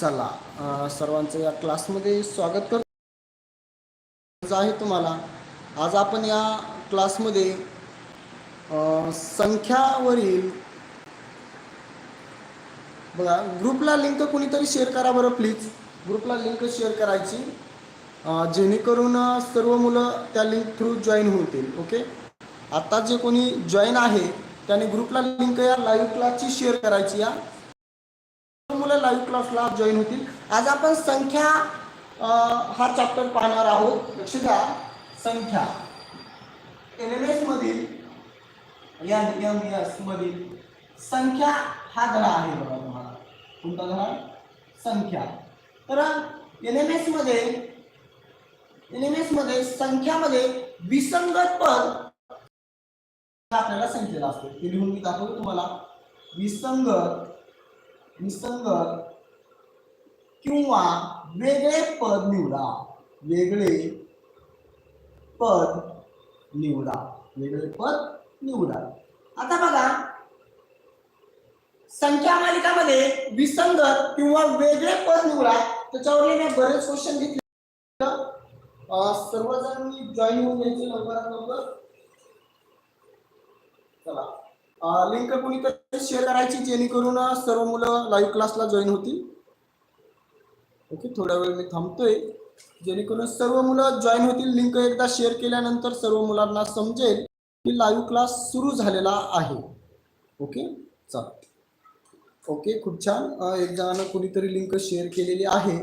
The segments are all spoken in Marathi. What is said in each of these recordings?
चला सर्वांचं या क्लासमध्ये स्वागत करतो आहे तुम्हाला. आज आपण या क्लासमध्ये संख्यावरील बघा ग्रुपला लिंक कुणीतरी शेअर करा बरं प्लीज ग्रुपला लिंक शेअर करायची. जेणेकरून सर्व मुलं त्या लिंक थ्रू जॉईन होतील ओके आता जे कोणी जॉईन आहे त्याने ग्रुपला लिंक या लाईव्ह क्लासची शेअर करायची या मुलं लाईव्ह क्लासला जॉईन होतील. आज आपण संख्या हा चॅप्टर पाहणार आहोत. लक्ष द्या संख्या. एन एम एस मधील एन एम एस मधील संख्या हा धडा आहे बघा तुम्हाला. कोणता धडा? संख्या. तर एन एम एसमध्ये एन एम एसमध्ये संख्यामध्ये विसंगत पद आपल्याला संख्येला असते. ते लिहून मी दाखवतो तुम्हाला. विसंगत विसंगत किंवा वेगळे पद निवडा. वेगळे पद निवडा. वेगळे पद निवडा. आता बघा संख्या मालिकामध्ये विसंगत किंवा वेगळे पद निवडा. त्याच्यावर मी बरेच क्वेश्चन घेतले. सर्वजण जॉईन होऊन घ्यायचे लवकरात लवकर. चला. लिंक कुणीतरी शेअर करायची जेणेकरून सर्व मुलं लाईव्ह क्लासला जॉईन होतील? ओके थोडा वेळ मी थांबतोय. जेणेकरून सर्व मुलं जॉईन होतील लिंक एकदा शेअर केल्यानंतर सर्व मुलांना समजेल की लाईव्ह क्लास सुरू झालेला आहे. ओके चला ओके खूप छान. एक जणांना कुणीतरी लिंक शेअर केलेली आहे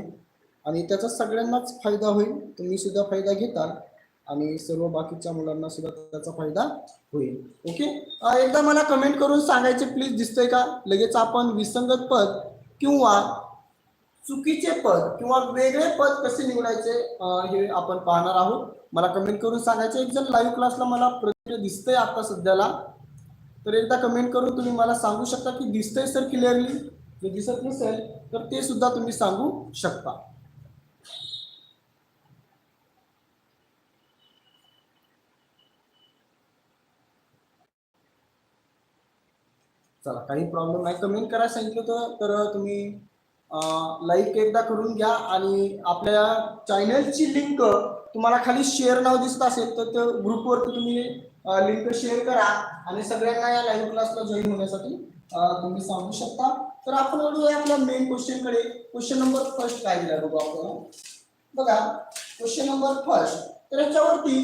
आणि त्याचा सगळ्यांनाच फायदा होईल. तुम्ही सुद्धा फायदा घेताल. आणि सर्व बाकीच्या मुलांना सुद्धा त्याचा फायदा होईल. ओके एकदा मला कमेंट करून सांगायचे प्लीज दिसतंय का? लगेच आपण विसंगत पद किंवा चुकीचे पद किंवा वेगळे पद कसे निवडायचे हे आपण पाहणार आहोत. मला कमेंट करून सांगायचे. एक जण लाईव्ह क्लासला मला प्रत्येक दिसतंय आता सध्याला. तर एकदा कमेंट करून तुम्ही मला सांगू शकता की दिसतंय सर क्लिअरली जर दिसत नसेल तर ते सुद्धा तुम्ही सांगू शकता. चला काही प्रॉब्लेम नाही. कमेंट करायला सांगितलं होतं तर तुम्ही लाईक एकदा करून घ्या आणि आपल्या चॅनलची लिंक तुम्हाला खाली शेअर नाव दिसत असेल तर त्या ग्रुपवरती तुम्ही लिंक शेअर करा आणि सगळ्यांना या लाईव्ह क्लासला जॉईन होण्यासाठी तुम्ही सांगू शकता. तर आपण वळूया आपल्या मेन क्वेश्चनकडे क्वेश्चन नंबर फर्स्ट काय दिला बघू आपण? बघा क्वेश्चन नंबर फर्स्ट तर याच्यावरती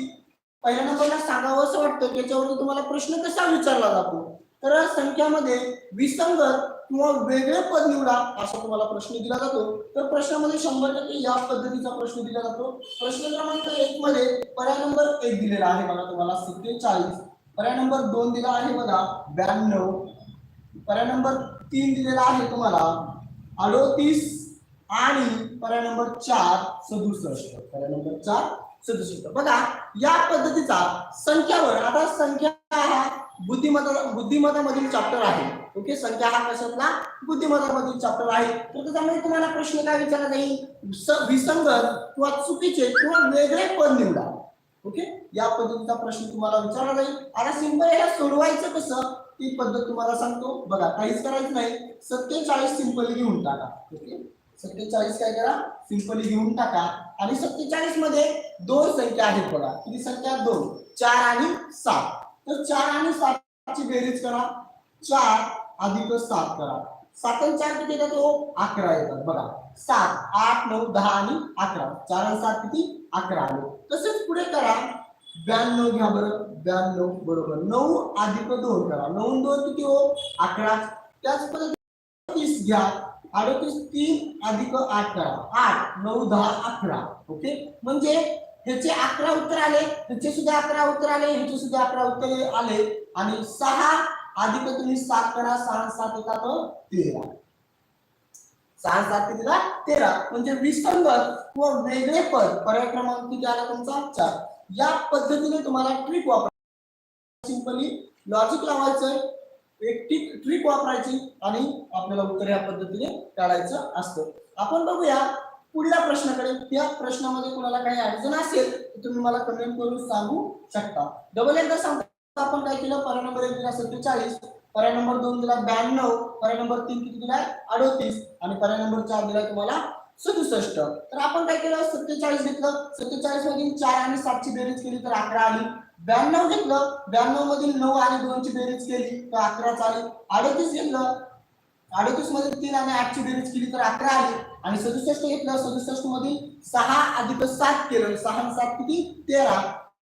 पहिल्या नंबरला सांगावं असं वाटतं की याच्यावरती तुम्हाला प्रश्न कसा विचारला जातो? तर संख्यामध्ये विसंगत किंवा वेगळे पद निवडा असा तुम्हाला प्रश्न दिला जातो. तर प्रश्नामध्ये शंभर टक्के या पद्धतीचा प्रश्न दिला जातो. प्रश्न क्रमांक एक मध्ये पर्याय नंबर एक दिलेला आहे बघा तुम्हाला सत्तेचाळीस पर्याय नंबर दोन दिला आहे बघा ब्याण्णव. पर्याय नंबर तीन दिलेला आहे तुम्हाला अडोतीस आणि पर्याय नंबर चार सदुसष्ट. पर्याय नंबर चार सदुसष्ट. बघा या पद्धतीचा संख्यावर आता संख्या हा बुद्धिमत्ता बुद्धिमत्तामधील चॅप्टर आहे. ओके संख्या हा कशातला बुद्धिमत्तामधील चॅप्टर आहे. तर त्याच्यामध्ये तुम्हाला प्रश्न काय विचारला जाईल? विसंगत किंवा चुकीचे किंवा वेगळे पद निवडा. ओके या पद्धतीचा प्रश्न तुम्हाला विचारला जाईल. आता सिंपल याला सोडवायचं कसं? ती पद्धत तुम्हाला सांगतो. बघा काहीच करायचं नाही. सत्तेचाळीस सिंपली घेऊन टाका. ओके सत्तेचाळीस काय करा? सिंपली घेऊन टाका. आणि सत्तेचाळीसमध्ये दोन संख्या आहेत बघा. किती संख्या? दोन. चार आणि सात. तर चार आणि सातची बेरीज करा. चार अधिक सात करा. सात आणि चार किती येतात हो? अकरा येतात. बघा. सात आठ नऊ दहा आणि अकरा. चार आणि सात किती? अकरा आले. तसेच पुढे करा. ब्याण्णव घ्या बरं. ब्याण्णव बरोबर. नऊ अधिक दोन करा. नऊ दोन किती हो? अकरा. त्याच पद्धतीने तीस घ्या. अडतीस तीन अधिक आठ करा. आठ नऊ दहा अकरा. ओके? म्हणजे ह्याचे अकरा उत्तर आले ह्याचे सुद्धा अकरा उत्तर आले ह्याचे सुद्धा अकरा उत्तर आले. आणि सहा अधिक तुम्ही सात करा सहा सात येतात तेरा. सहा सात कितीला तेरा. म्हणजे विसंगत किंवा वेगळे पद. पर्याय क्रमांक किती आला तुमचा? चार. या पद्धतीने तुम्हाला ट्रिक वापरा सिंपली लॉजिक लावायचं एक ट्रिक ट्रिक वापरायची आणि आपल्याला उत्तर या पद्धतीने काढायचं असतं. आपण बघूया पुढल्या प्रश्नाकडे त्या प्रश्नामध्ये कुणाला काही अडचण असेल तर तुम्ही मला कमेंट करून सांगू शकता. डबल एकदा सांगता आपण काय केलं? पर्याय नंबर एक दिला सत्तेचाळीस पर्याय नंबर दोन दिला ब्याण्णव पर्याय नंबर तीन किती दिला? अडोतीस आणि पर्याय नंबर चार दिलाय तुम्हाला सदुसष्ट. तर आपण काय केलं? सत्तेचाळीस घेतलं. सत्तेचाळीस मधील चार आणि सातची बेरीज केली तर अकरा आली. ब्याण्णव घेतलं. ब्याण्णव मधील नऊ आणि दोनची बेरीज केली तर अकराच आली. अडोतीस घेतलं. अडतीस मधील तीन आणि आठची बेरीज केली तर अकरा आली आणि सदुसष्ट घेतलं सदुसष्ट मधील सहा अधिक सात केलं. सहा सात किती? तेरा.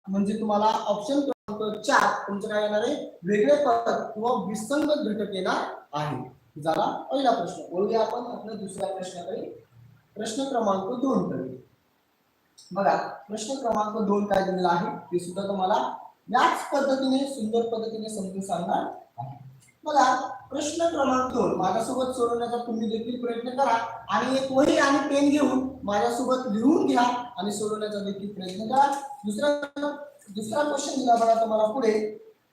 म्हणजे तुम्हाला ऑप्शन क्रमांक चार तुमचं काय येणार आहे? वेगळे पद किंवा विसंगत घटक येणार आहे. झाला पहिला प्रश्न. बोलूया आपण आपल्या दुसऱ्या प्रश्नाकडे. प्रश्न क्रमांक दोन कडे. बघा प्रश्न क्रमांक दोन काय दिलेला आहे? ते सुद्धा तुम्हाला याच पद्धतीने सुंदर पद्धतीने समजून सांगणार आहे. बघा प्रश्न क्रमांक दोन. माझ्यासोबत सोडवण्याचा तुम्ही देखील प्रयत्न करा आणि एक वही आणि पेन घेऊन माझ्यासोबत लिहून घ्या आणि सोडवण्याचा देखील प्रयत्न करा. दुसरा दुसरा क्वेश्चन दिला बघा तुम्हाला पुढे.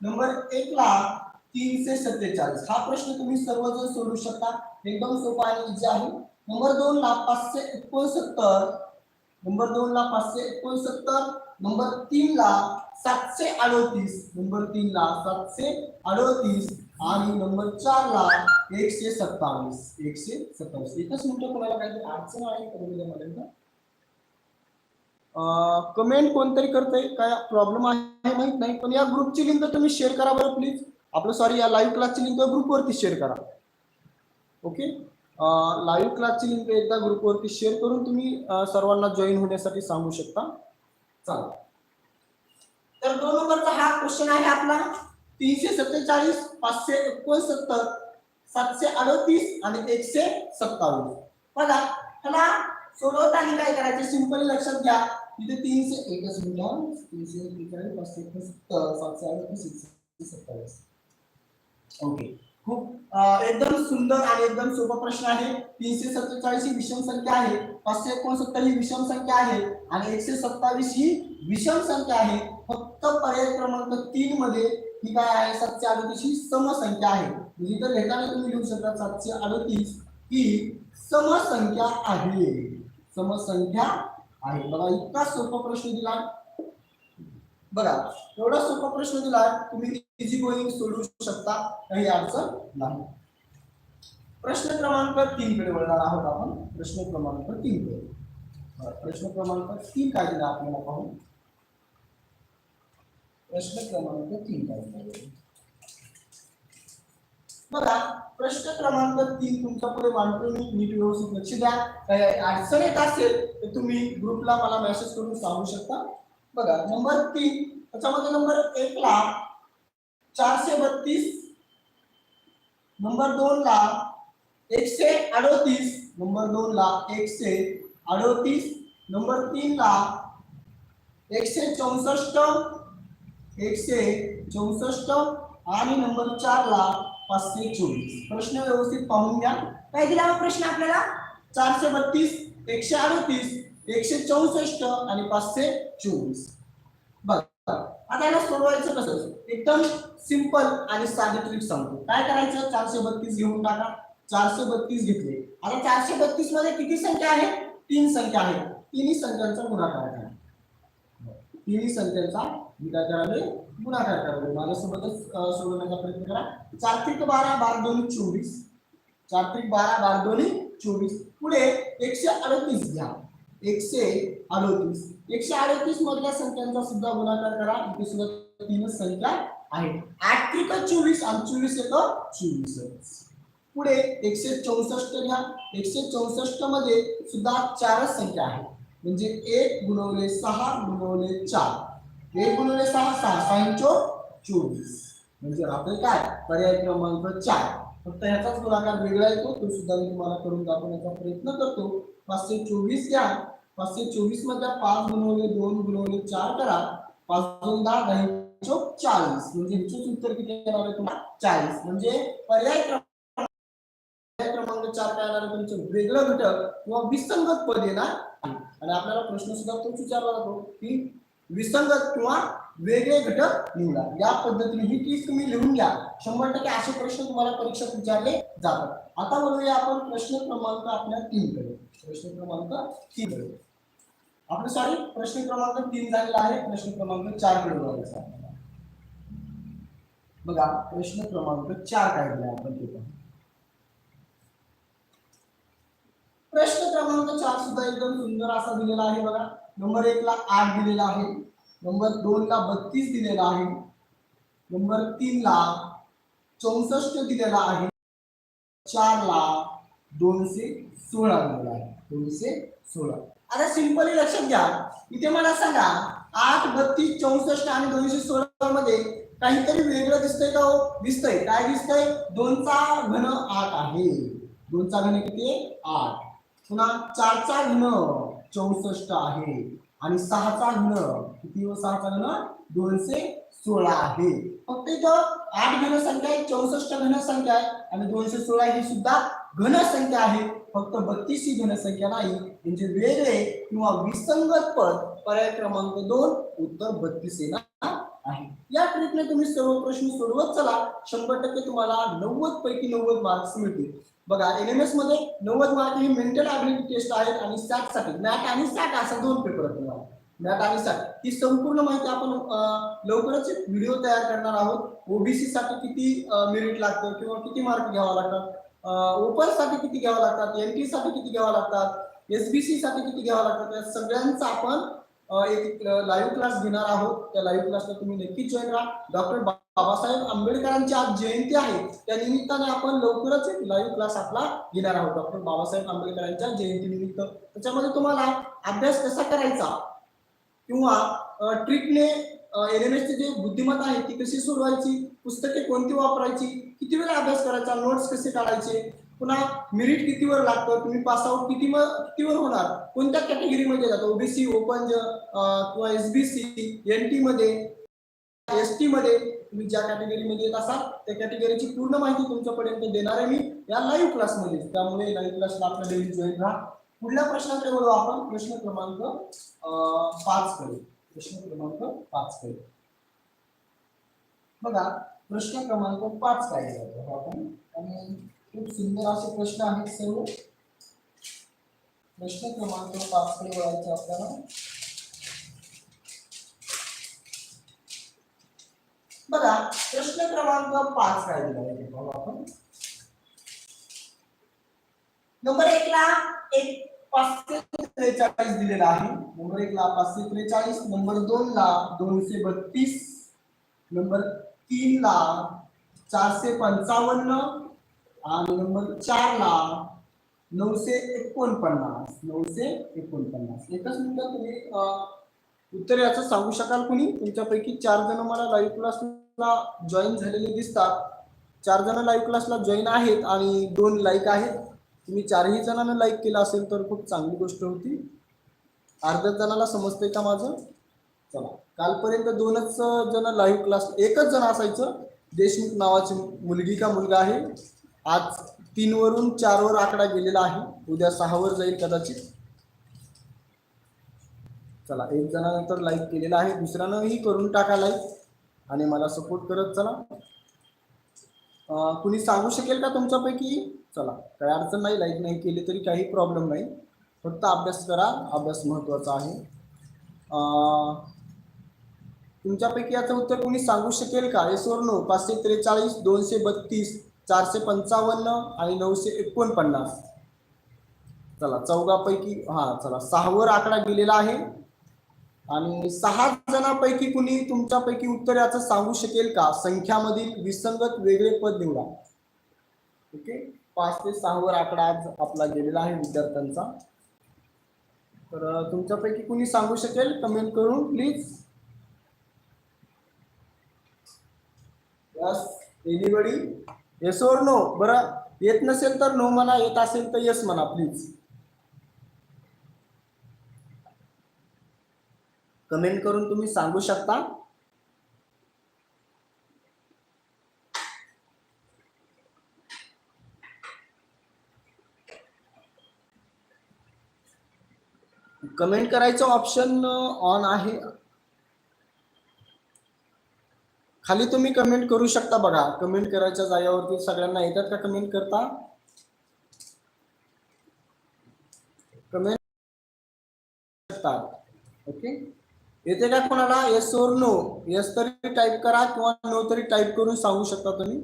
नंबर एक ला तीनशे सत्तेचाळीस. हा प्रश्न तुम्ही सर्वजण सोडवू शकता. एकदम सोपा आणि इजी आहे. नंबर दोन ला पाचशे एकोणसत्तर. नंबर दोन ला पाचशे एकोणसत्तर. नंबर तीन ला सातशे अडोतीस. नंबर तीन ला सातशे अडोतीस. आणि नंबर चार ला एकशे सत्तावीस एकशे सत्तावीस. एकच म्हणतो कोणाला काहीतरी अडचण आहे कमेंट कमेंट कोणतरी करतंय? काय प्रॉब्लेम आहे माहीत नाही पण या ग्रुपची लिंक तुम्ही शेअर करा बरं प्लीज आपलं सॉरी या लाईव्ह क्लासची लिंक ग्रुपवरती शेअर करा. ओके लाईव्ह क्लासची लिंक एकदा ग्रुपवरती शेअर करून तुम्ही सर्वांना जॉईन होण्यासाठी सांगू शकता. चालेल. तर दोन नंबरचा हा क्वेश्चन आहे आपला. तीनशे सत्तेचाळीस पाचशे एकोणसत्तर सातशे अडतीस आणि एकशे सत्तावीस बघा ह्याला सोडवताना काय करायचं? सिंपली लक्षात घ्या. तिथे तीनशे एकच मिनिट तीनशे एक्केचाळीस पाचशे एकोणसत्तर सातशे अडतीस एकशे सत्तावीस ओके. खूप एकदम सुंदर आणि एकदम सोपा प्रश्न आहे. तीनशे सत्तेचाळीस ही विषम संख्या आहे. पाचशे एकोणसत्तर ही विषम संख्या आहे. आणि एकशे सत्तावीस ही विषम संख्या आहे. फक्त पर्याय क्रमांक तीन मध्ये ही काय आहे. सातशे अडतीस ही समसंख्या आहे. म्हणजे तर लिहिताना तुम्ही लिहू शकता सातशे अडतीस ही समसंख्या आहे. समसंख्या आहे. बघा इतका सोपा प्रश्न दिला. बघा एवढा सोपा प्रश्न दिला तुम्ही इझी गोईंग सोडवू शकता. काही अडचण नाही. प्रश्न क्रमांक तीन कडे वळणार आहोत आपण. प्रश्न क्रमांक तीन कडे प्रश्न क्रमांक तीन काय दिला आपल्याला पाहू? प्रश्न क्रमांक तीन बघा प्रश्न क्रमांक तीन तुमच्यापुढे मांडतो मी नीट व्यवस्थित लक्ष द्या. काही अडचण येत असेल तर तुम्ही ग्रुपला मला मेसेज करून सांगू शकता. बघा नंबर तीन त्याच्यामध्ये नंबर एक ला चारशे बत्तीस नंबर दोन ला एकशे अडोतीस नंबर दोन ला एकशे अडोतीस नंबर तीन ला एकशे चौसष्ट एकशे चौसष्ट आणि नंबर चार ला पाचशे चोवीस. प्रश्न व्यवस्थित पाहून घ्या. काय दिला हा प्रश्न आपल्याला? चारशे बत्तीस एकशे अडोतीस एकशे चौसष्ट आणि पाचशे चोवीस. बघा आता याला सोडवायचं कसं? एकदम सिंपल आणि साधी ट्रिक सांगतो. काय करायचं? चारशे बत्तीस घेऊन टाका. चारशे बत्तीस घेतले. आता चारशे बत्तीसमध्ये किती संख्या आहे? तीन संख्या आहे तिन्ही संख्यांचा गुणाकार करा. तिन्ही संख्यांचा मी काय करावे गुणाकार करावे. माझ्यासोबतच सोडवण्याचा प्रयत्न करा. चार त्रिक बारा बार दोन्ही चोवीस. चार त्रिक बारा बार दोन्ही चोवीस. पुढे एकशे अडतीस घ्या. एकशे अडतीस. एकशे अडतीस मधल्या संख्यांचा सुद्धा गुणाकार करा. इथे सुद्धा तीनच संख्या आहे आठ त्रिक चोवीस आणि चोवीस एक चोवीस पुढे एकशे चौसष्ट घ्या. एकशे चौसष्टमध्ये सुद्धा चारच संख्या आहे म्हणजे एक गुणवले सहा गुणवले चार. एक गुणिले सहा सहा सहाशे चोवीस. म्हणजे आपले काय? पर्याय क्रमांक चार. फक्त ह्याचाच गुणाकार वेगळा येतो तो सुद्धा मी तुम्हाला करून दाखवण्याचा प्रयत्न करतो. पाचशे चोवीस घ्या. पाचशे चोवीसमध्ये पाच गुणवले दोन गुणवले चार करा. पाच दोन दहा दहा चाळीस. म्हणजे ह्याचंच उत्तर किती येणार आहे तुम्हाला? चाळीस. म्हणजे पर्याय क्रमांक पर्याय क्रमांक चार काय येणार आहे तुमचं? वेगळं घटक किंवा विसंगत पद येणार. आणि आपल्याला प्रश्न सुद्धा तोच विचारला जातो की विसंगत किंवा वेगळे घटक निवडा. या पद्धतीने ही ट्रिक तुम्ही लिहून घ्या. शंभर टक्के असे प्रश्न तुम्हाला परीक्षेत विचारले जातात. आता म्हणूया आपण प्रश्न क्रमांक आपल्या तीन कडे. प्रश्न क्रमांक तीन कडे. आपलं सॉरी प्रश्न क्रमांक तीन झालेला आहे. प्रश्न क्रमांक चारकडे बघायचा आहे बघा प्रश्न क्रमांक चार काय दिला आपण ते पाहू. प्रश्न क्रमांक चार सुद्धा एकदम सुंदर असा दिलेला आहे बघा. नंबर एक ला आठ दिलेला आहे. नंबर दोन ला बत्तीस दिलेला आहे. नंबर तीन ला चौसष्ट दिलेला आहे. चार ला दोनशे सोळा दिलेला आहे. दोनशे सोळा. आता सिंपली लक्षात घ्या. इथे मला सांगा आठ बत्तीस चौसष्ट आणि दोनशे सोळा मध्ये काहीतरी वेगळं दिसतंय का हो? दिसतंय. काय दिसतंय? दोनचा घन आठ आहे. दोनचा घन किती आठ. पुन्हा चारचा घन. चौसष्ट आहे. आणि सहाचा घन किती व सहाचा घन? दोनशे सोळा आहे. फक्त इथं आठ घन संख्या आहे चौसष्ट घन संख्या आहे. आणि दोनशे सोळा ही सुद्धा घन संख्या आहे. फक्त बत्तीस ही घन संख्या नाही. म्हणजे वेगळे किंवा विसंगत पद पर्याय क्रमांक दोन उत्तर बत्तीस येणार आहे. या ट्रिकने तुम्ही सर्व प्रश्न सोडवत चला. शंभर टक्के तुम्हाला नव्वद पैकी नव्वद मार्क्स मिळतील. बघा एन एम एसमध्ये नव्वद मार्क हे मेंटल ॲबिलिटी टेस्ट आहेत आणि सॅटसाठी मॅट आणि सॅट असा दोन पेपर आहेत तुम्हाला. मॅट आणि सॅट ही संपूर्ण माहिती आपण लवकरच व्हिडिओ तयार करणार आहोत. ओबीसी साठी किती मेरिट लागतं किंवा किती मार्क घ्यावा लागतात? ओपनसाठी किती घ्यावं लागतात? एनटी साठी किती घ्यावं लागतात? एसबीसी साठी किती घ्यावं लागतात? या सगळ्यांचा आपण एक लाईव्ह क्लास घेणार आहोत. त्या लाईव्ह क्लासला तुम्ही नक्कीच जॉईन राहा. डॉक्टर बाबासाहेब आंबेडकरांची आज जयंती आहे त्या निमित्ताने आपण लवकरच एक लाईव्ह क्लास आपला घेणार आहोत. डॉक्टर बाबासाहेब आंबेडकरांच्या जयंती निमित्त त्याच्यामध्ये तुम्हाला अभ्यास कसा करायचा किंवा ट्रिकने एन एम ची जे बुद्धिमत्ता आहे ती कशी सोडवायची? पुस्तके कोणती वापरायची? किती वेळा अभ्यास करायचा? नोट्स कसे काढायचे? पुन्हा मेरिट कितीवर लागतं? तुम्ही पास आउट किती कितीवर होणार? कोणत्या कॅटेगरीमध्ये जातो? ओबीसी ओपन किंवा एसबीसी एन टी मध्ये एस टी मध्ये? तुम्ही ज्या कॅटेगरीमध्ये येत असाल त्या कॅटेगरीची पूर्ण माहिती तुमच्यापर्यंत देणार आहे मी या लाईव्ह क्लासमध्ये त्यामुळे लाईव्ह क्लासला आपल्या डेली जॉईन राहा. पुढल्या प्रश्नाकडे वळू आपण. प्रश्न क्रमांक पाच कडे. प्रश्न क्रमांक पाच कडे. बघा प्रश्न क्रमांक पाच काय आहे आपण. आणि खूप सुंदर असे प्रश्न आहेत सर्व. प्रश्न क्रमांक पाच कडे वळायचे आपल्याला. बघा प्रश्न क्रमांक पाच काय दिला आहे पाहू आपण. नंबर एक ला एक पाचशे त्रेचाळीस दिलेला आहे. नंबर एक ला पाचशे त्रेचाळीस नंबर दोन ला दोनशे बत्तीस नंबर तीन ला चारशे पंचावन्न आणि नंबर चार ला नऊशे एकोणपन्नास नऊशे एकोणपन्नास. एकच मिनिटात तुम्ही उत्तर याचं सांगू शकाल कुणी? तुमच्यापैकी चार जण मला लाईव्ह क्लासला जॉईन झालेले दिसतात. चार जण लाईव्ह क्लासला जॉईन आहेत आणि दोन लाईक आहेत. तुम्ही चारही जणांना लाईक केला असेल तर खूप चांगली गोष्ट होती. अर्ध्या जणाला समजतंय का माझं? चला. कालपर्यंत दोनच जण लाईव्ह क्लास एकच जण असायचं. देशमुख नावाची मुलगी का मुलगा आहे. आज तीन वरून चार वर आकडा गेलेला आहे. उद्या सहावर जाईल कदाचित. चला. एक जणानंतर लाईक केलेला आहे. दुसऱ्यानंही करून टाका लाईक आणि मला सपोर्ट करत चला. कुणी सांगू शकेल का तुमच्यापैकी? चला. काही अडचण नाही लाईक नाही केली तरी काही प्रॉब्लेम नाही. फक्त अभ्यास करा. अभ्यास महत्त्वाचा आहे. तुमच्यापैकी याचं उत्तर कोणी सांगू शकेल का? एस वर नो पाचशे त्रेचाळीस दोनशे बत्तीस चारशे पंचावन्न आणि नऊशे एकोणपन्नास. चला चौघापैकी हां चला सहावर आकडा गेलेला आहे. आणि सहा जणांपैकी कुणी तुमच्यापैकी उत्तर याचं सांगू शकेल का? संख्यामधील विसंगत वेगळे पद निवडा. ओके? पाच ते सहावर आकडा आज आपला गेलेला आहे विद्यार्थ्यांचा. तर तुमच्यापैकी कुणी सांगू शकेल? कमेंट करून please yes anybody yes or no बरं येत नसेल तर नो म्हणा येत असेल तर येस म्हणा प्लीज कमेंट करून तुम्ही सांगू शकता. कमेंट करायचं ऑप्शन ऑन आहे. खाली तुम्ही कमेंट करू शकता बघा. कमेंट करायच्या जागेवरती सगळ्यांना येतात का कमेंट करता? कमेंट शकतात ओके? येते का कोणाला? येस ओर नो येस तरी टाईप करा किंवा नो तरी टाईप करून सांगू शकता तुम्ही.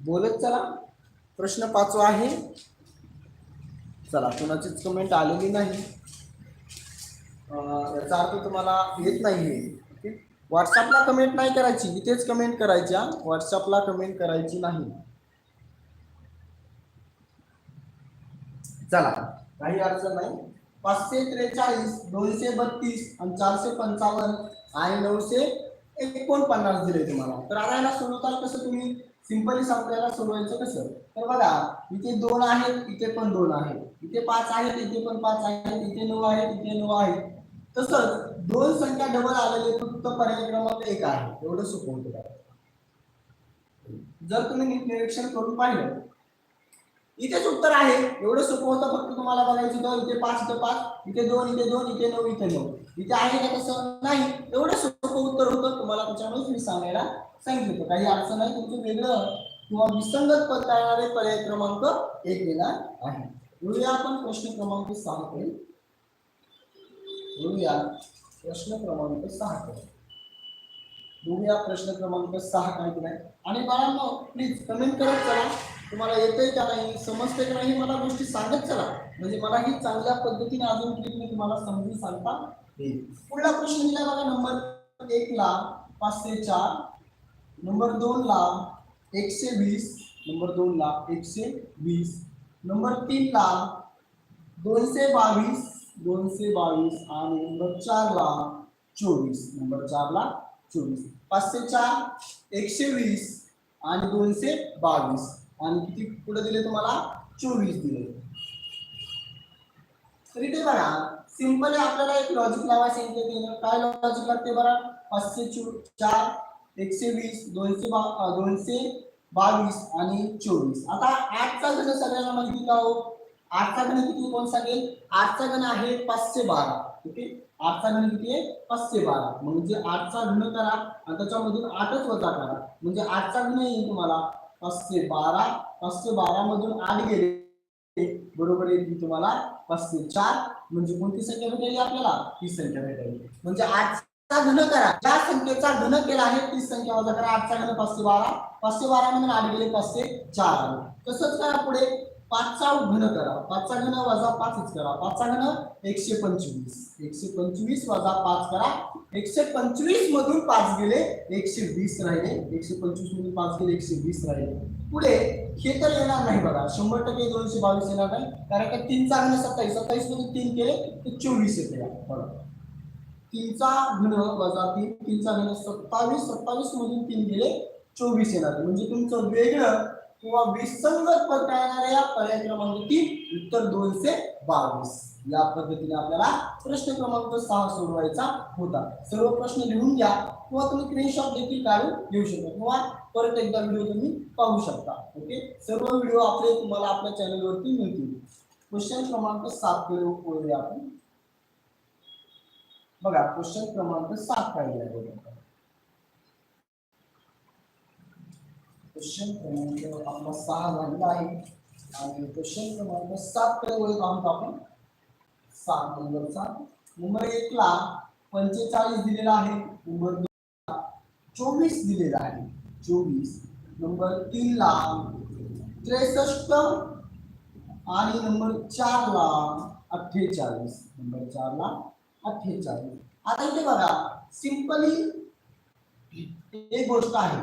बोलत चला. प्रश्न पाचवा आहे. चला कुणाचीच कमेंट आलेली नाही. याचा अर्थ तुम्हाला येत नाही आहे व्हॉट्सअपला कमेंट नाही करायची. इथेच कमेंट करायच्या. व्हॉट्सअपला कमेंट करायची नाही. चला काही अडचण नाही. पाचशे त्रेचाळीस दोनशे बत्तीस आणि चारशे पंचावन्न आणि नऊशे एकोणपन्नास दिले तुम्हाला तर आता याला सोडवताना कसं तुम्ही सिंपली सांगतो याला सोडवायचं कसं? तर बघा इथे दोन आहेत इथे पण दोन आहेत. इथे पाच आहेत इथे पण पाच आहेत इथे नऊ आहेत इथे नऊ आहेत. तसंच दोन संख्या डबल आलेले फक्त पर्याय क्रमांक एक आहे. एवढं सोपं होतं. जर तुम्ही नीट निरीक्षण करून पाहिलं इथेच उत्तर आहे. एवढं सोपं होतं फक्त तुम्हाला बघायचं होतं. इथे पाच इथे पाच इथे दोन इथे दोन इथे नऊ इथे नऊ. इथे आहे का तसं नाही. एवढं सोपं उत्तर होतं. तुम्हाला त्याच्यामुळेच मी सांगायला सांगितलं होतं. काही अडचण नाही. तुमचं वेगळं किंवा विसंगत पद करणारे पर्याय क्रमांक एक येणार आहे. वळूया आपण प्रश्न क्रमांक सहा कडे वळूया प्रश्न क्रमांक सहा कडे बघूया प्रश्न क्रमांक सहा काय दिलाय आणि बाळांनो प्लीज कमेंट करत चला. तुम्हाला येतंय का नाही समजतंय का नाही मला गोष्टी सांगत चला. म्हणजे मला ही चांगल्या पद्धतीने अजून ट्रिकने तुम्हाला समजून सांगता येईल. पुढला प्रश्न दिला बघा नंबर एक ला पाचशे चार नंबर दोन ला एकशे वीस नंबर दोन ला एकशे वीस नंबर तीन ला दोनशे बावीस दोनशे बावीस आणि नंबर चार ला चोवीस नंबर चार ला चोवीस. पाचशे चार एकशे वीस आणि दोनशे बावीस. आणि किती पुढे दिले तुम्हाला? चोवीस दिले. तर इथे बघा सिंपल आपल्याला एक लॉजिक लावायचं सांगितलं काय लॉजिक लागते बरं पाचशे चो चार एकशे वीस दोनशे बा दोनशे बावीस आणि चोवीस. आता आठचा गण सगळ्यांना म्हणजे माहिती का हो आठचा गण किती कोण सांगेल? आठचा गण आहे पाचशे बारा. ओके? आठचा गण किती आहे? पाचशे बारा. म्हणजे आठचा गुण करा आणि त्याच्यामधून आठच वजा करा. म्हणजे आठचा गुण येईल तुम्हाला. पाचशे बारा पाचशे बारा मधून आठ गेले. बरोबर येईल तुम्हाला पाचशे चार? म्हणजे कोणती संख्या भेटायची आपल्याला? ही संख्या भेटायची म्हणजे आठचा घन करा. ज्या संख्येचा घन केला आहे ती संख्या वजा करा. आठचा घन पाचशे बारा. पाचशे बारा मधून आठ गेले पाचशे चार. आले तसंच करा पुढे. पाचचा घन करा. पाचचा घन वजा पाचच करा. पाचचा घन एकशे पंचवीस. एकशे पंचवीस वजा पाच करा. एकशे पंचवीस मधून पाच गेले एकशे वीस राहिले. एकशे पंचवीस मधून पाच गेले एकशे वीस राहिले. पुढे हे तर येणार नाही बघा. शंभर टक्के दोनशे बावीस येणार नाही. कारण का तीनचा घन सत्तावीस. सत्तावीस मधून तीन केले तर चोवीस येते. बघा. तीनचा घन वजा तीन. तीनचा घन सत्तावीस. सत्तावीस मधून तीन गेले चोवीस येणार म्हणजे तुमचं वेगळं किंवा विसंगत पद करणाऱ्या पर्याय क्रमांक तीन उत्तर दोनशे बावीस. या पद्धतीने आपल्याला प्रश्न क्रमांक सहा सोडवायचा होता. सर्व प्रश्न लिहून घ्या किंवा तुम्ही स्क्रीनशॉट देखील काढून घेऊ शकता किंवा परत एकदा व्हिडिओ तुम्ही पाहू शकता. ओके? सर्व व्हिडिओ आपले तुम्हाला आपल्या चॅनलवरती मिळतील. क्वेश्चन क्रमांक सात कडे वळूया आपण. बघा क्वेश्चन क्रमांक सात काय बघा. क्वेश्चन क्रमांक आपला सहा झालेला आहे आणि क्वेश्चन क्रमांक सात कडे वळत आहोत आपण सात नंबरचा नंबर एक ला पंचेचाळीस दिलेला आहे नंबर दोन चोवीस दिलेला आहे चोवीस नंबर तीन ला त्रेसष्ट आणि नंबर चार ला अठ्ठेचाळीस नंबर चार ला अठ्ठेचाळीस आता इथे बघा सिंपली एक गोष्ट आहे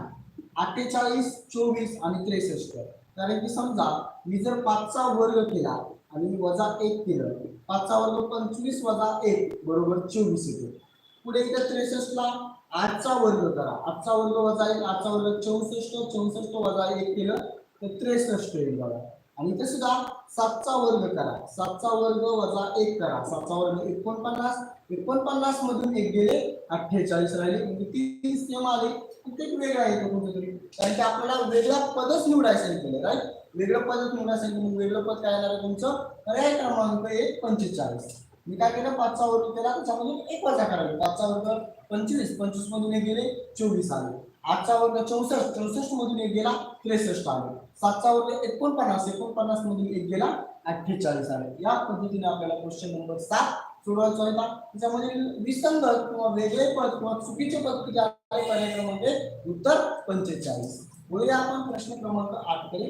अठ्ठेचाळीस चोवीस आणि त्रेसष्ट. कारण की समजा मी जर पाचचा वर्ग केला आणि मी वजा एक केलं पाचचा वर्ग पंचवीस वजा एक बरोबर चोवीस येतो. पुढे इथे त्रेसष्टला आजचा वर्ग करा. आजचा वर्ग वजा एक आजचा वर्ग चौसष्ट चौसष्ट वजा एक केलं तर त्रेसष्ट येईल बघा. आणि इथे सुद्धा सातचा वर्ग करा. सातचा वर्ग वजा एक करा. सातचा वर्ग एकोणपन्नास. एकोणपन्नास मधून एक गेले अठ्ठेचाळीस राहिले. म्हणजे तीन सेम आले. प्रत्येक वेगळा येतो कोणतं तरी कारण की आपल्याला वेगळा पदच निवडायचं केलं राईट वेगळं पदच निवडायचं मग वेगळं पद काय येणार तुमचं? पर्याय क्रमांक एक पंचेचाळीस. मी काय केलं? पाचचा वर्ग केला त्याच्यामधून एक वजा करावे पाचचा वर्ग पंचवीस पंचवीस मधून एक गेले चोवीस आले. आठचा वर्ग चौसष्ट चौसष्ट मधून एक गेला त्रेसष्ट आले. सातचा वर्ग एकोणपन्नास एकोणपन्नास मधून एक गेला अठ्ठेचाळीस आले. या पद्धतीने आपल्याला क्वेश्चन नंबर सात सोडवायचा होता. त्याच्यामध्ये विसंगत किंवा वेगळे पद किंवा चुकीचे पद किती पर्याय क्रमांक म्हणजे उत्तर पंचेचाळीस. बोलूया आपण प्रश्न क्रमांक आठकडे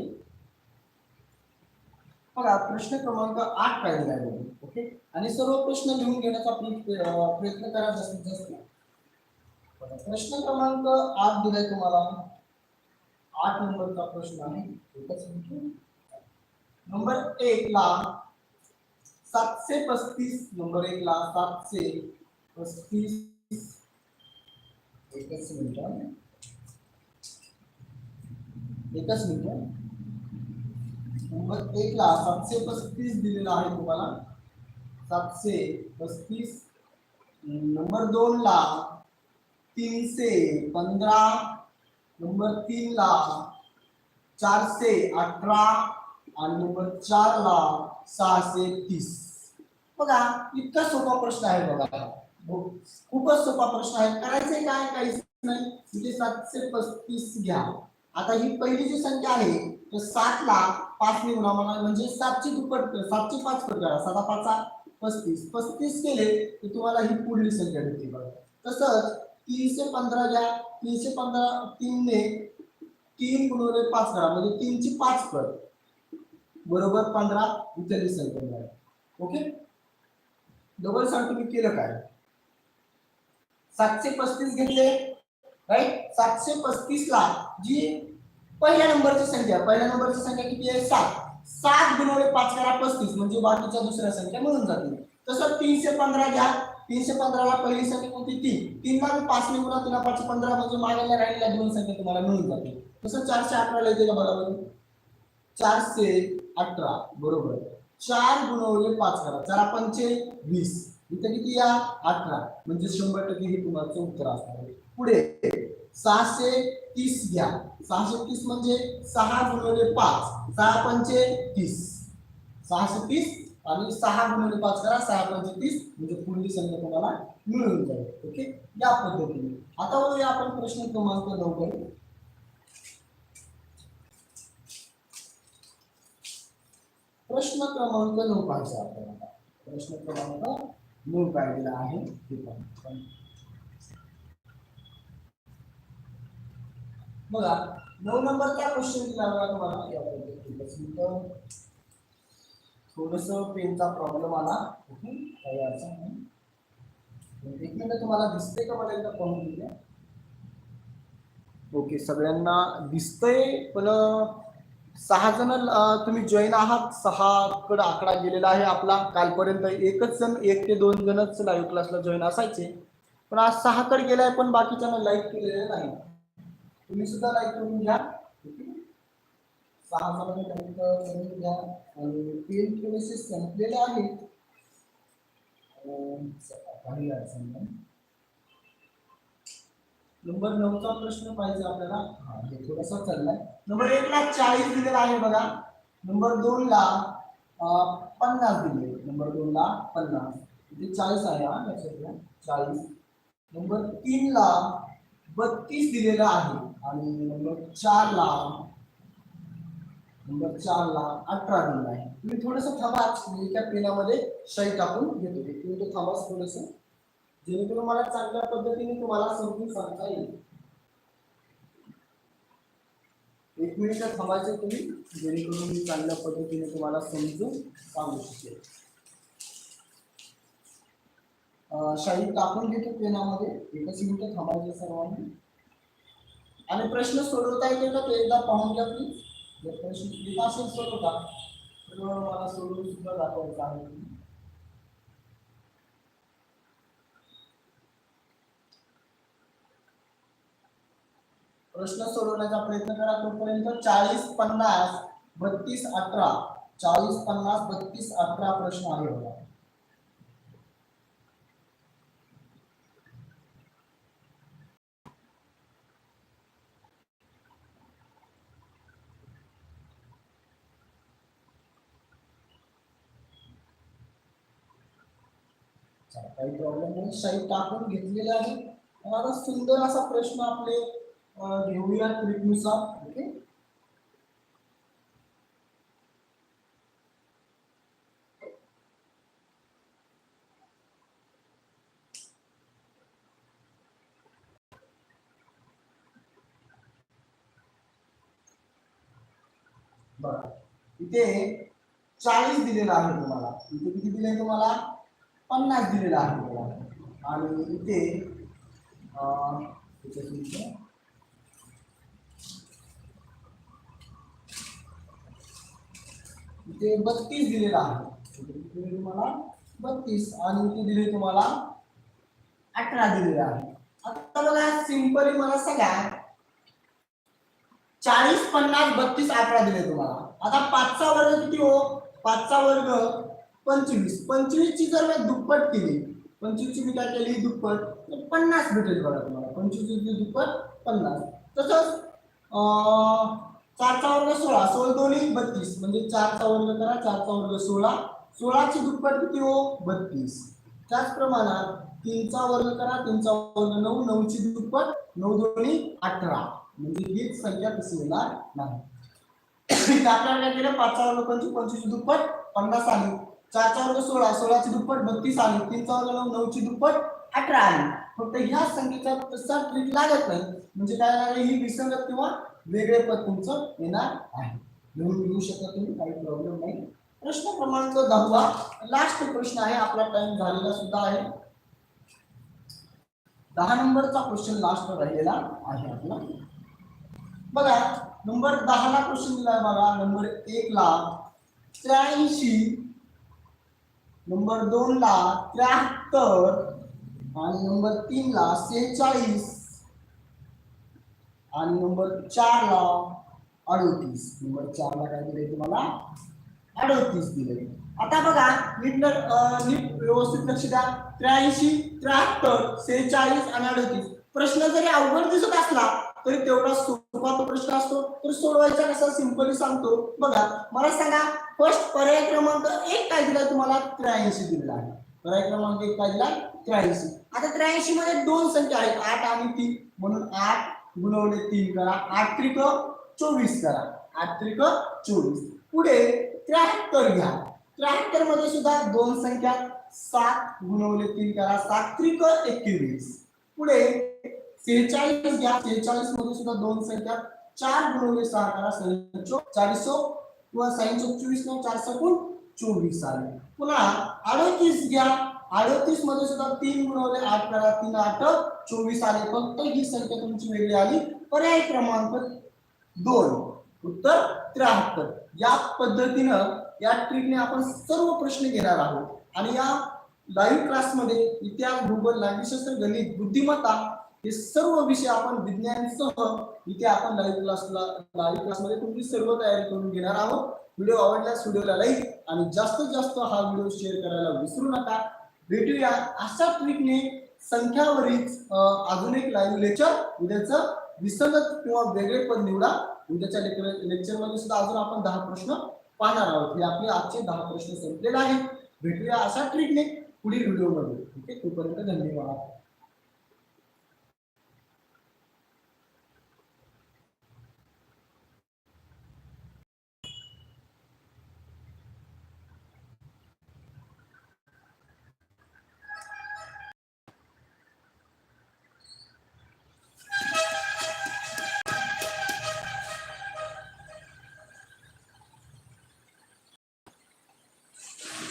बघा प्रश्न क्रमांक आठ काय दिलाय ओके? आणि सर्व प्रश्न लिहून घेण्याचा प्रयत्न प्रयत्न करा जास्तीत जास्त. प्रश्न क्रमांक आठ दिलाय तुम्हाला. आठ नंबरचा प्रश्न आहे. एकच नंबर एक ला सातशे पस्तीस नंबर एक ला सातशे पस्तीस. एकच मिनिट हा. एकच मिनिट नंबर एक ला सातशे पस्तीस दिलेला आहे तुम्हाला सातशे पस्तीस नंबर दोन ला तीनशे पंधरा नंबर तीन ला चारशे अठरा आणि नंबर चार ला सहाशे तीस बघा इतका सोपा प्रश्न आहे बघा हो, खूपच सोपा प्रश्न आहे. करायचे काय काहीच नाही. म्हणजे सातशे पस्तीस घ्या. आता ही पहिली जी संख्या आहे तर सात ला पाच ने गुणा म्हणा म्हणजे सातची दुप्पट सातशे पाच पट करा. साता पाचा पस्तीस. पस्तीस केले तर तुम्हाला ही पुढली संख्या भेटते बघा. तसंच तीनशे पंधरा घ्या. तीनशे पंधरा तीनने तीन गुणवले पाच करा. म्हणजे तीनची पाच पट बरोबर पंधरा इत्यादी संख्या मिळाली. ओके? डबल सांगतो मी केलं काय? सातशे पस्तीस घेतले राईट सातशे पस्तीस ला जी पहिल्या नंबरची संख्या पहिल्या नंबरची संख्या किती आहे? सात. सात गुणवले पाच करा पस्तीस म्हणजे बाकीच्या दुसऱ्या संख्या मिळून जातील. तसं तीनशे पंधरा घ्या. तीनशे पंधराला पहिली संख्या कोणती? तीन. तीनला मी पाच ने गुणा तीन पाचशे पंधरा म्हणजे मागायला राहिलेल्या दोन संख्या तुम्हाला मिळून जातील. तसं चारशे अठराला येते का बरोबर चारशे अठरा बरोबर. चार गुणवले पाच करा. चार पंचे वीस. इथे किती या? अठरा. म्हणजे शंभर टक्के हे तुम्हाला उत्तर असणार आहे. पुढे सहाशे तीस घ्या. सहाशे तीस म्हणजे सहा गुणवले पाच. सहा पंचे तीस. सहाशे तीस आणि सहा गुणवले पाच करा. सहा पंचे तीस म्हणजे पुढली संख्या तुम्हाला मिळून जाईल. ओके? या पद्धतीने. आता बघूया आपण प्रश्न क्रमांक नऊ प्रश्न क्रमांक नऊ पाहिजे आपल्याला. प्रश्न क्रमांक दिला आहे बघा नऊ नंबरचा क्वेश्चन दिला बघा तुम्हाला या पद्धतीने थोडस पेनचा प्रॉब्लेम आला ओके काही अडचण नाही एक मिनिट तुम्हाला दिसते का मला एकदा पाहून ओके, सगळ्यांना दिसतंय पण सहा जण तुम्ही जॉईन आहात. सहा कड आकडा गेलेला आहे आपला. कालपर्यंत एकच जण एक ते दोन जणच लाईव्ह क्लासला जॉईन असायचे. पण आज सहा गेला आहे पण बाकीच्यांना लाईक केलेले नाही. तुम्ही सुद्धा लाईक करून घ्या. सहा जणांनी लाईक करून घ्या. आणि तीन थोडेसे संपलेले आहेत. चला, काही अडचण नाही. नंबर नऊचा प्रश्न पाहिजे आपल्याला. हा हे थोडासा चाललाय. नंबर एक ला चाळीस दिलेला आहे बघा. नंबर दोन ला अं, पन्नास दिले. नंबर दोन ला पन्नास. इथे चाळीस आहे हा लक्षात घ्या. चाळीस. नंबर तीन ला बत्तीस दिलेला आहे. आणि नंबर चार ला नंबर चार ला अठरा दिलेला आहे. तुम्ही थोडस थांबा. मी त्या पेनामध्ये शाई टाकून घेतो. तुम्ही तो थांबा थोडस. जेणेकरून मला चांगल्या पद्धतीने तुम्हाला समजून सांगता येईल. एक मिनिट थांबायचे तुम्ही जेणेकरून मी चांगल्या पद्धतीने तुम्हाला समजून सांगू शकेल. शाही टाकून घेतो पेनामध्ये. एकच मिनिट थांबायचे सर्वांनी. आणि प्रश्न सोडवता येते का ते एकदा पाहून घ्या प्लीज जर प्रश्न असेल सोडवता तर मला सोडवून सुद्धा दाखवायचा आहे. प्रश्न सोडवण्याचा प्रयत्न करा तोपर्यंत चाळीस पन्नास बत्तीस अठरा. चाळीस पन्नास बत्तीस अठरा प्रश्न आहे बघा. काही प्रॉब्लेम नाही. शाही टाकून घेतलेला आहे. आता सुंदर असा प्रश्न आपले घेऊया ट्रिकनुसार ओके. इथे चाळीस दिलेला आहे तुम्हाला. इथे किती दिले तुम्हाला? पन्नास दिलेला आहे तुम्हाला. आणि इथे इथे बत्तीस दिलेला आहे. दिले तुम्हाला बत्तीस आणि इथे दिले तुम्हाला? अठरा दिलेला आहे. आता बघा सिंपली मला सगळ्या चाळीस पन्नास बत्तीस अठरा दिले तुम्हाला. आता पाचचा वर्ग किती हो? पाचचा वर्ग पंचवीस. पंचवीस ची जर मी दुप्पट केली पंचवीस ची मी काय केली? दुप्पट. तर पन्नास भेटेल बघा तुम्हाला. पंचवीस दुप्पट पन्नास. तसंच चारचा वर्ग सोळा सोळा दोन्ही बत्तीस. म्हणजे चारचा वर्ग करा चारचा वर्ग सोळा. सोळाची दुप्पट किती हो? बत्तीस. त्याच प्रमाणात तीनचा वर्ग करा तीनचा वर्ग नऊ नऊची दुप्पट नऊ दोन्ही अठरा. म्हणजे हीच संख्या कशी होणार नाही. आपल्याला काय केलं? पाचचा वर्ग पंचवीस पंचवीस दुप्पट पन्नास आली. चारचा वर्ग सोळा सोळाची दुप्पट बत्तीस आली. तीनचा वर्ग नऊ नऊची दुप्पट अठरा आली. फक्त ह्या संख्येचा तसा ट्रिक लागत नाही. म्हणजे काय लागेल? ही विसंगत किंवा वेगळे पद तुमचं येणार आहे. लिहून घेऊ शकता तुम्ही काही प्रॉब्लेम नाही. प्रश्न क्रमांक दहावा लास्ट प्रश्न आहे आपला टाइम झालेला सुद्धा आहे. दहा नंबरचा क्वेश्चन लास्ट राहिलेला आहे आपला. बघा नंबर दहाला क्वेश्चन दिलाय बघा नंबर एक ला त्र्याऐंशी नंबर दोन ला त्र्याहत्तर आणि नंबर तीन ला सेहेचाळीस. आणि नंबर चार ला अडोतीस. नंबर चार ला काय दिलंय तुम्हाला? अडोतीस दिलंय. आता बघा नीट नीट व्यवस्थित लक्ष द्या. त्र्याऐंशी त्र्याहत्तर सेहेचाळीस आणि अडोतीस. प्रश्न जरी अवघड दिसत असला तरी तेवढा सोपा तो प्रश्न असतो. तर सोडवायचा कसा? सिंपली सांगतो. बघा मला सांगा फर्स्ट पर्याय क्रमांक एक काय दिला तुम्हाला? त्र्याऐंशी दिलेला आहे. पर्याय क्रमांक एक काय दिला? त्र्याऐंशी. आता त्र्याऐंशी मध्ये दोन संख्या आहेत. आठ आणि तीन. म्हणून आठ गुणवले तीन करा. आत्रिक चोवीस करा. आत्रिक चोवीस. पुढे त्र्याहत्तर घ्या. त्र्याहत्तरमध्ये सुद्धा दोन संख्या सात गुणवले तीन करा. सात्रिक एकवीस. पुढे सेहेचाळीस घ्या. सेहेचाळीसमध्ये सुद्धा दोन संख्या चार गुणवले सहा करा. सहा चोक किंवा साईन चोवीस नऊ चार सकून चोवीस आले पुन्हा अडतीस घ्या. अडतीसमध्ये सुद्धा तीन गुणवले आठ करा तीन आठ चोवीस आले. फक्त ही संख्या तुमची वेगळी आली. पर्याय क्रमांक दोन. उत्तर त्र्याहत्तर. या पद्धतीनं या ट्रिकने आपण सर्व प्रश्न घेणार आहोत. आणि या लाईव्ह क्लासमध्ये इतिहास भूगोल नाट्यशास्त्र गणित बुद्धिमत्ता हे सर्व विषय आपण विज्ञानसह इथे आपण लाईव्ह क्लासला लाईव्ह क्लासमध्ये तुमची सर्व तयारी करून घेणार आहोत. व्हिडिओ आवडल्यास व्हिडिओला लाईक आणि जास्तीत जास्त हा व्हिडिओ शेअर करायला विसरू नका. भेटूया अशा ट्रिकने संख्यावरील अजून एक लाईव्ह लेक्चर उद्याचं विसंगत किंवा वेगळे पद निवडा. उद्याच्या लेक्चर लेक्चरमध्ये सुद्धा अजून आपण दहा प्रश्न पाहणार आहोत. हे आपले आजचे दहा प्रश्न संपलेले आहेत. भेटूया अशा ट्रिकने पुढील व्हिडिओमध्ये ठीक आहे? तोपर्यंत धन्यवाद.